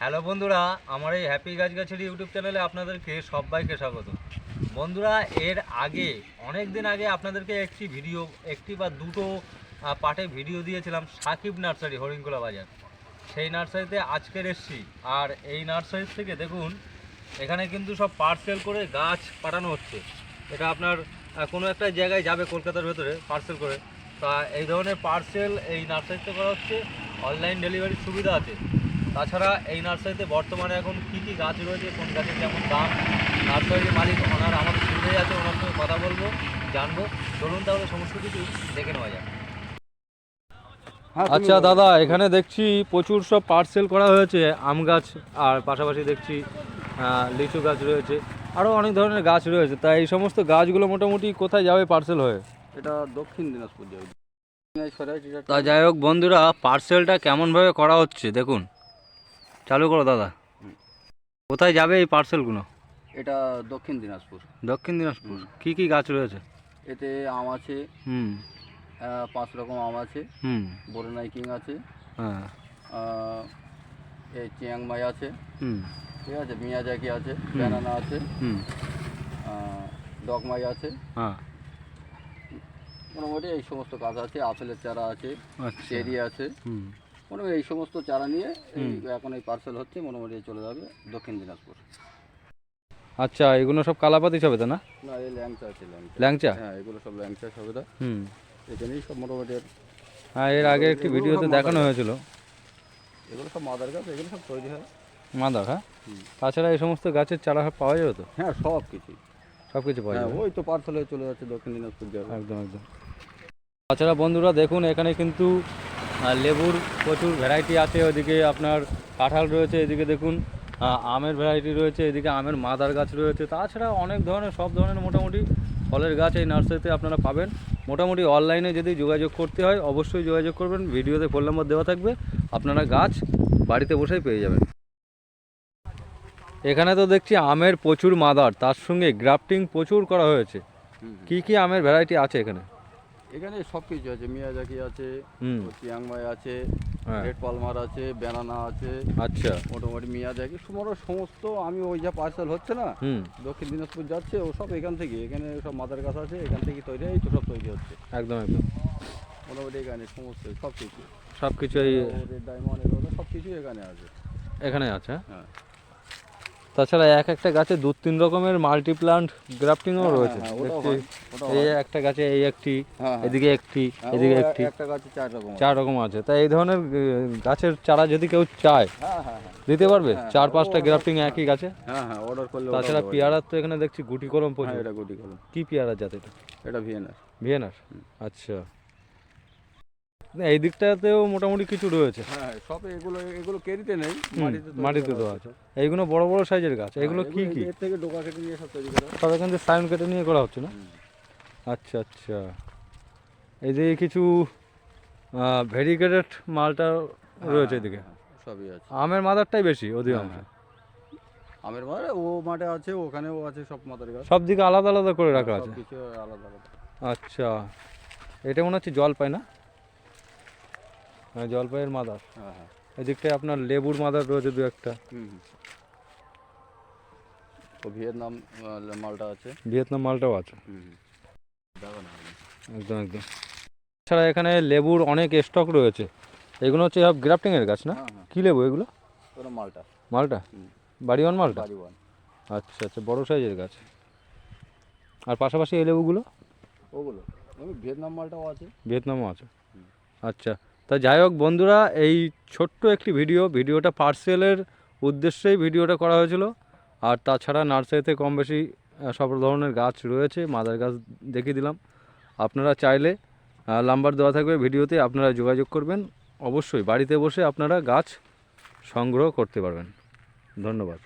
Hello বন্ধুরা, আমার এই হ্যাপি গাছগাছালি ইউটিউব চ্যানেলে আপনাদেরকে সবাইকে স্বাগত। বন্ধুরা, এর আগে অনেক দিন আগে আপনাদেরকে একটি ভিডিও, একটি বা দুটো পার্টে ভিডিও দিয়েছিলাম সাকিব নার্সারি, হরিণকোলা বাজার। সেই নার্সারিতে আজকের এসছি। আর এই নার্সারি থেকে দেখুন, এখানে কিন্তু সব পার্সেল করে গাছ পাঠানো হচ্ছে। এটা আপনার কোনো একটা জায়গায় যাবে কলকাতার ভেতরে পার্সেল করে। তা এই ধরনের পার্সেল এই নার্সারিতে করা হচ্ছে। অনলাইন ডেলিভারির সুবিধা আছে। তাছাড়া এই নার্সারিতে বর্তমানে এখন কী কী গাছ রয়েছে কোন গাছের কেমন দাম নার্সারির মালিক ওনার আমাদের সুবিধাই আছে ওনার সঙ্গে কথা বলব জানব। চলুন তাহলে সমস্ত কিছু দেখে নেওয়া যাক। আচ্ছা দাদা এখানে দেখছি প্রচুর সব পার্সেল করা হয়েছে আম গাছ আর পাশাপাশি দেখছি লিচু গাছ রয়েছে আরও অনেক ধরনের গাছ রয়েছে তাই এই সমস্ত গাছগুলো মোটামুটি কোথায় যাবে পার্সেল হয়ে? এটা দক্ষিণ দিনাজপুর যাবে। তা যাই হোক বন্ধুরা পার্সেলটা কেমনভাবে করা হচ্ছে দেখুন। চালু করো দাদা। কোথায় যাবে এই পার্সেলগুলো এটা দক্ষিণ দিনাজপুর। দক্ষিণ দিনাজপুর। কি কি গাছ রয়েছে? এতে আম আছে হুম। পাঁচ রকম আম আছে হুম। বোরনাই কিং আছে হ্যাঁ। এই চিয়াংমাই আছে হুম। ঠিক আছে? মিয়াজাকি আছে ব্যানানা আছে হুম। ডগমাই আছে। হ্যাঁ। মোটামুটি এই সমস্ত গাছ আছে আপেলের চারা আছে আচ্ছা। চেরি আছে। হুম। মোটামুটি এই সমস্ত চারা নিয়ে। এখন এই পার্সেল হচ্ছে মোটামুটি চলে যাবে দক্ষিণ দিনাজপুর। আচ্ছা এগুলো সব কালাপাতি হবে তো না? না এই ল্যাংচা আছে ল্যাংচা। ল্যাংচা? হ্যাঁ এগুলো সব ল্যাংচা সবেদা হুম। এখানেই সব মোটামুটি হ্যাঁ এর আগে একটি ভিডিওতে দেখানো হয়েছিল। এগুলো সব মাদার গাছ এগুলো সব তৈরি হয়। মাদার হ্যাঁ? তাছাড়া এই সমস্ত গাছের চারা পাওয়া যাবে তো? হ্যাঁ সব কিছুই সব কিছু পাওয়া হ্যাঁ যাবে। ওই তো পার্সেল হয়ে চলে যাচ্ছে দক্ষিণ দিনাজপুর যাবে। একদম একদম। তাছাড়া বন্ধুরা দেখুন এখানে কিন্তু লেবুর প্রচুর ভ্যারাইটি আছে। ওদিকে আপনার কাঁঠাল রয়েছে এদিকে দেখুন আমের ভ্যারাইটি রয়েছে এদিকে আমের মাদার গাছ রয়েছে। তাছাড়া অনেক ধরনের সব ধরনের মোটামুটি ফলের গাছ এই নার্সারিতে আপনারা পাবেন। মোটামুটি অনলাইনে যদি যোগাযোগ করতে হয় অবশ্যই যোগাযোগ করবেন। ভিডিওতে ফোন নম্বর দেওয়া থাকবে আপনারা গাছ বাড়িতে বসেই পেয়ে যাবেন। এখানে তো দেখছি আমের প্রচুর মাদার তার সঙ্গে গ্রাফটিং প্রচুর করা হয়েছে। কি কি আমের ভ্যারাইটি আছে এখানে? এখানে সব কিছু আছে মিয়াজাকি আছে চিয়াংমাই আছে হ্যাঁ। রেড পালমার আছে ব্যানানা আছে আচ্ছা। মোটামুটি মিয়াজাকি সমস্ত সমস্ত আমি ওই যা পার্সেল হচ্ছে না দক্ষিণ দিনাজপুর যাচ্ছে ও সব এখান থেকে এখানে সব মাদার গাছ আছে এখান থেকে তৈরি হয় এই তো সব তৈরি হচ্ছে। একদম একদম। মোটামুটি এখানে সমস্ত সব কিছু। সব কিছু ডায়মন্ড এগুলো সব কিছু এখানে আছে। এখানে আছে? হ্যাঁ? তাছাড়া এক একটা গাছে দু তিন রকমের মাল্টি প্লান্ট গ্রাফটিংও রয়েছে। হ্যাঁ, এই একটা গাছে এই একটি হ্যাঁ, হ্যাঁ। এদিকে একটি এদিকে একটি। চার রকম আছে। তাই এই ধরনের গাছের চারা যদি কেউ চায় দিতে পারবে? চার পাঁচটা গ্রাফটিং একই গাছে? তাছাড়া পেয়ারার তো এখানে দেখছি গুটি কলম প্রচুর। গুটি কলম কি পেয়ারা জাত এটা? এটা ভিয়েনার। ভিয়েনার? আচ্ছা। এই দিকটাতেও মোটামুটি কিছু রয়েছে। হ্যাঁ সব এগুলো এগুলো কেরিতে নেই মাটিতে দেওয়া আছে এইগুলো বড় বড় সাইজের গাছ হ্যাঁ, এগুলো কি কি? এর থেকে ডোকা কেটে নিয়ে সব তৈরি করা। সব এখান থেকে সাইন কেটে নিয়ে করা হচ্ছে না? আচ্ছা আচ্ছা। এই যে কিছু ভেরিগেটেড মালটা রয়েছে হ্যাঁ, এদিকে। হ্যাঁ, সবই আছে। আমের মাদারটাই বেশি অধিকাংশ আমের। মারে ও মাঠে আছে ওখানেও আছে সব মাথার গাছ। সব দিকে আলাদা আলাদা করে রাখা আছে? কিছু আলাদা আলাদা। আচ্ছা। এটা মনে হচ্ছে জলপাই না? হ্যাঁ জলপাইয়ের মাদার। হ্যাঁ এদিকটায় আপনার লেবুর মাদার রয়েছে দু একটা। হুম হুম। ভিয়েতনাম মালটা আছে? ভিয়েতনাম মালটাও আছে। একদম একদম। এছাড়া এখানে লেবুর অনেক স্টক রয়েছে। এগুলো হচ্ছে সব গ্রাফটিংয়ের গাছ না? হ্যাঁ হ্যাঁ। কী লেবু এগুলো? মালটা। মালটা। বাড়িওয়ান মালটা? বাড়ি ওয়ান। আচ্ছা আচ্ছা বড় সাইজের গাছ। আর পাশাপাশি এই লেবুগুলো? ওগুলো। ভিয়েতনাম মালটাও আছে। ভিয়েতনামও আছে। আচ্ছা তা যাই হোক বন্ধুরা, এই ছোট্ট একটি ভিডিও, ভিডিওটা পার্সেলের উদ্দেশ্যেই ভিডিওটা করা হয়েছিল। আর তাছাড়া নার্সারিতে কম বেশি সব ধরনের গাছ রয়েছে, মাদার গাছ দেখিয়ে দিলাম। আপনারা চাইলে নাম্বার দেওয়া থাকবে ভিডিওতে, আপনারা যোগাযোগ করবেন। অবশ্যই বাড়িতে বসে আপনারা গাছ সংগ্রহ করতে পারবেন। ধন্যবাদ।